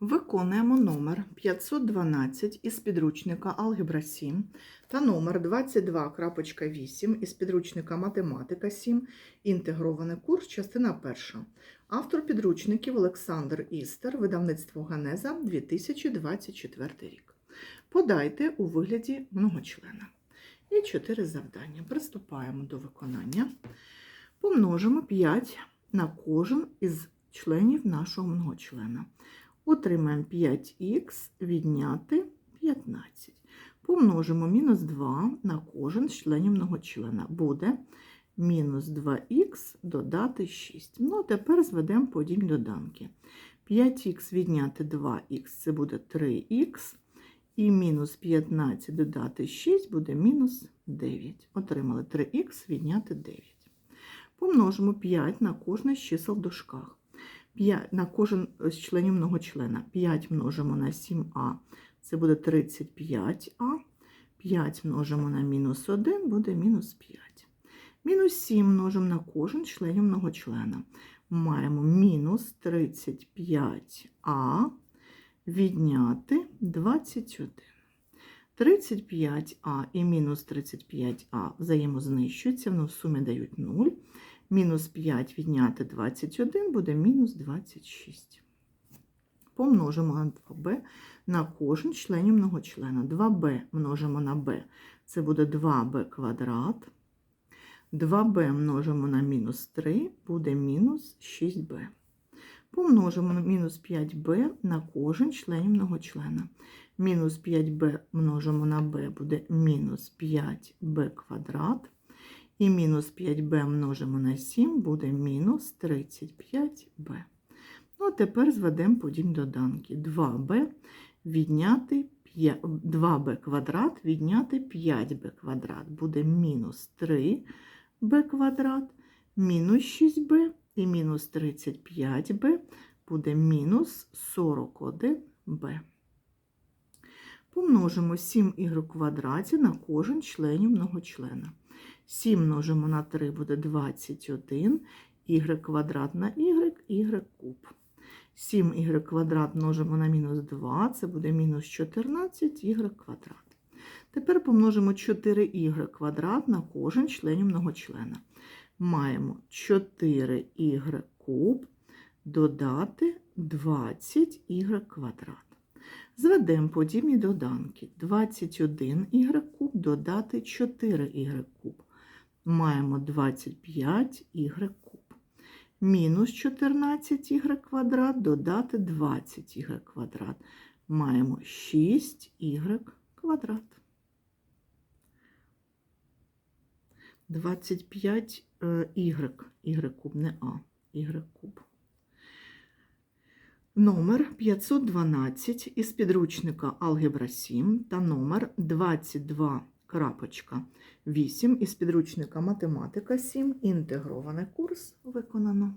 Виконуємо номер 512 із підручника Алгебра 7 та номер 22.8 із підручника Математика 7. Інтегрований курс, частина перша. Автор підручників Олександр Істер, видавництво Ганеза 2024 рік. Подайте у вигляді многочлена. І чотири завдання. Приступаємо до виконання. Помножимо 5 на кожен із членів нашого многочлена. Отримаємо 5х відняти 15. Помножимо мінус 2 на кожен з членів многочлена. Буде мінус 2х додати 6. Ну, а тепер зведемо подібні доданки. 5х відняти 2х це буде 3х. І мінус 15 додати 6 буде мінус 9. Отримали 3х відняти 9. Помножимо 5 на кожне з чисел в дужках. 5 на кожен з членів многочлена. 5 множимо на 7а, це буде 35а. 5 множимо на мінус 1, буде мінус 5. Мінус 7 множимо на кожен членів многочлена. Маємо мінус 35а відняти 21. 35а і мінус 35а взаємознищуються, воно в сумі дають 0. Мінус 5 відняти 21 буде мінус 26. Помножимо на 2b на кожен членів многочлена. 2b множимо на b, це буде 2b квадрат. 2b множимо на мінус 3, буде мінус 6b. Помножимо на мінус 5b на кожен членів многочлена. Мінус 5b множимо на b буде мінус 5b квадрат. І мінус 5b множимо на 7 буде мінус 35b. Ну, а тепер зведемо подібні доданки. 2b відняти 2b квадрат відняти 5b квадрат буде мінус 3b квадрат, мінус 6b і мінус 35b буде мінус 41b. Помножимо 7y в квадраті на кожен членів многочлена. 7 множимо на 3 буде 21, y квадрат на y, y куб. 7y квадрат множимо на мінус 2, це буде мінус 14 y квадрат. Тепер помножимо 4y квадрат на кожен з членів многочлена. Маємо 4y куб додати 20y квадрат. Зведемо подібні доданки. 21y куб додати 4y куб. Маємо 25y куб. Мінус 14y квадрат додати 20y квадрат. Маємо 6y квадрат. 25y, y куб, не а, y куб. Номер 512 із підручника Алгебра 7 та номер 22.8 із підручника Математика 7. Інтегрований курс виконано.